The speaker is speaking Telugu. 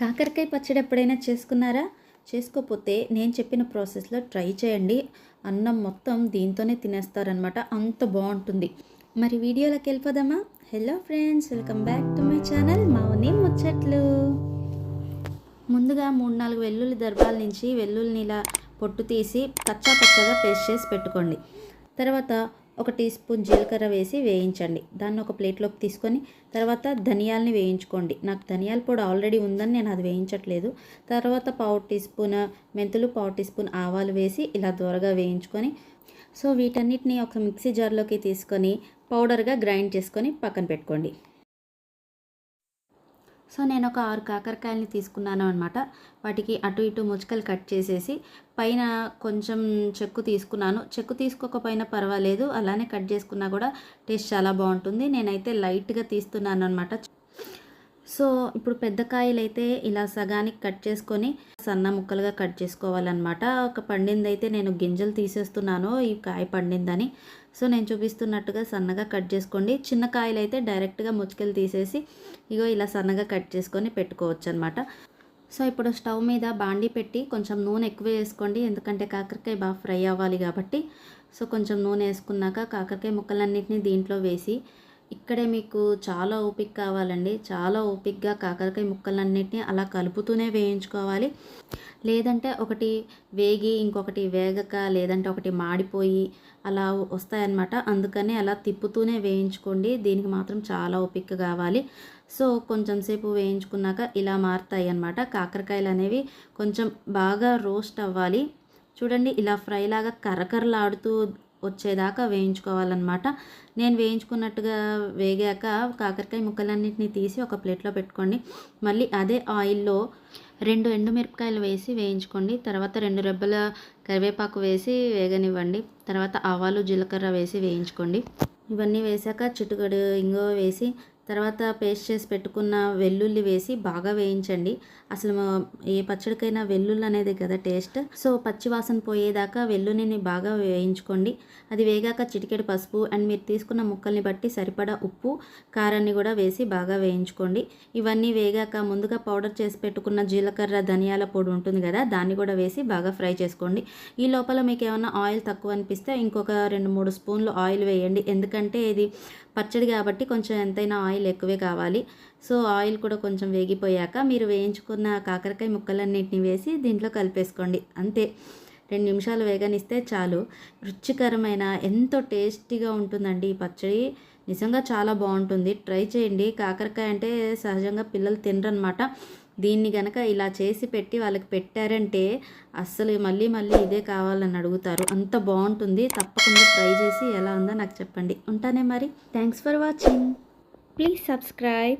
కాకరకాయ పచ్చడి ఎప్పుడైనా చేసుకున్నారా? చేసుకోకపోతే నేను చెప్పిన ప్రాసెస్లో ట్రై చేయండి. అన్నం మొత్తం దీంతోనే తినేస్తారనమాట అంత బాగుంటుంది. మరి వీడియోలోకి వెళ్ళిపోదామా? Hello friends welcome back to my channel Mouni Muchchatlu. ముందుగా మూడు నాలుగు వెల్లుల్లి దర్భాల నుంచి వెల్లుల్లిని ఇలా పొట్టు తీసి పచ్చా పచ్చగా పేస్ట్ చేసి పెట్టుకోండి. తర్వాత ఒక టీ స్పూన్ జీలకర్ర వేసి వేయించండి. దాన్ని ఒక ప్లేట్లోకి తీసుకొని తర్వాత ధనియాలని వేయించుకోండి. నాకు ధనియాల పొడి ఆల్రెడీ ఉందని నేను అది వేయించట్లేదు. తర్వాత పావు టీ స్పూన్ మెంతులు పావు టీ స్పూన్ ఆవాలు వేసి ఇలా దూరగా వేయించుకొని సో వీటన్నిటిని ఒక మిక్సీ జార్లోకి తీసుకొని పౌడర్గా గ్రైండ్ చేసుకొని పక్కన పెట్టుకోండి. సో నేను ఒక ఆరు కాకరకాయలని తీసుకున్నాను అనమాట వాటికి అటు ఇటు ముచ్చకలు కట్ చేసేసి పైన కొంచెం చెక్కు తీసుకున్నాను. చెక్కు తీసుకోకపోయినా పర్వాలేదు. అలానే కట్ చేసుకున్నా కూడా టేస్ట్ చాలా బాగుంటుంది. నేనైతే లైట్గా తీస్తున్నాను అనమాట సో ఇప్పుడు పెద్ద కాయలు అయితే ఇలా సగానికి కట్ చేసుకొని సన్న ముక్కలుగా కట్ చేసుకోవాలన్నమాట. ఒక పండింది అయితే నేను గింజలు తీసేస్తున్నాను ఈ కాయ పండిందని. సో నేను చూపిస్తున్నట్టుగా సన్నగా కట్ చేసుకోండి. చిన్న కాయలు అయితే డైరెక్ట్గా ముచ్చుకలు తీసేసి ఇగో ఇలా సన్నగా కట్ చేసుకొని పెట్టుకోవచ్చు అనమాట సో ఇప్పుడు స్టవ్ మీద బాండి పెట్టి కొంచెం నూనె ఎక్కువ వేసుకోండి. ఎందుకంటే కాకరకాయ బాగా ఫ్రై అవ్వాలి కాబట్టి. సో కొంచెం నూనె వేసుకున్నాక కాకరకాయ ముక్కలన్నింటినీ దీంట్లో వేసి ఇక్కడే మీకు చాలా ఓపిక కావాలండి. చాలా ఓపికగా కాకరకాయ ముక్కలన్నిటిని అలా కలుపుతూనే వేయించుకోవాలి. లేదంటే ఒకటి వేగి ఇంకొకటి వేగక లేదంటే ఒకటి మాడిపోయి అలా వస్తాయన్నమాట. అందుకని అలా తిప్పుతూనే వేయించుకోండి. దీనికి మాత్రం చాలా ఓపిక కావాలి. సో కొంచెం సేపు వేయించుకున్నాక ఇలా మారుతాయి అన్నమాట కాకరకాయలు అనేవి కొంచెం బాగా రోస్ట్ అవ్వాలి. చూడండి ఇలా ఫ్రై లాగా కరకరలాడుతూ వచ్చేదాకా వేయించుకోవాలన్నమాట. నేను వేయించుకున్నట్టుగా వేగాక కాకరకాయ ముక్కలన్నింటినీ తీసి ఒక ప్లేట్లో పెట్టుకోండి. మళ్ళీ అదే ఆయిల్లో రెండు ఎండుమిరపకాయలు వేసి వేయించుకోండి. తర్వాత రెండు రెబ్బల కరివేపాకు వేసి వేగనివ్వండి. తర్వాత ఆవాలు జీలకర్ర వేసి వేయించుకోండి. ఇవన్నీ వేసాక చిటుకడు ఇంగో వేసి తర్వాత పేస్ట్ చేసి పెట్టుకున్న వెల్లుల్లి వేసి బాగా వేయించండి. అసలు ఏ పచ్చడికైనా వెల్లుల్లి అనేది కదా టేస్ట్. సో పచ్చివాసన పోయేదాకా వెల్లుల్లిని బాగా వేయించుకోండి. అది వేగాక చిటికెడు పసుపు అండ్ మీరు తీసుకున్న ముక్కల్ని బట్టి సరిపడా ఉప్పు కారాన్ని కూడా వేసి బాగా వేయించుకోండి. ఇవన్నీ వేగాక ముందుగా పౌడర్ చేసి పెట్టుకున్న జీలకర్ర ధనియాల పొడి ఉంటుంది కదా దాన్ని కూడా వేసి బాగా ఫ్రై చేసుకోండి. ఈ లోపల మీకు ఏమైనా ఆయిల్ తక్కువ అనిపిస్తే ఇంకొక రెండు మూడు స్పూన్లు ఆయిల్ వేయండి. ఎందుకంటే ఇది పచ్చడి కాబట్టి కొంచెం ఎంతైనా ఆయిల్ ఆయిల్ ఎక్కువే కావాలి. సో ఆయిల్ కూడా కొంచెం వేగిపోయాక మీరు వేయించుకున్న కాకరకాయ ముక్కలన్నింటినీ వేసి దీంట్లో కలిపేసుకోండి. అంతే. రెండు నిమిషాలు వేగనిస్తే చాలు. రుచికరమైన ఎంతో టేస్టీగా ఉంటుందండి ఈ పచ్చడి. నిజంగా చాలా బాగుంటుంది. ట్రై చేయండి. కాకరకాయ అంటే సహజంగా పిల్లలు తినరనమాట. దీన్ని గనక ఇలా చేసి పెట్టి వాళ్ళకి పెట్టారంటే అస్సలు మళ్ళీ మళ్ళీ ఇదే కావాలని అడుగుతారు. అంత బాగుంటుంది. తప్పకుండా ట్రై చేసి ఎలా ఉందో నాకు చెప్పండి. ఉంటానే మరి. Thanks for watching. Please subscribe.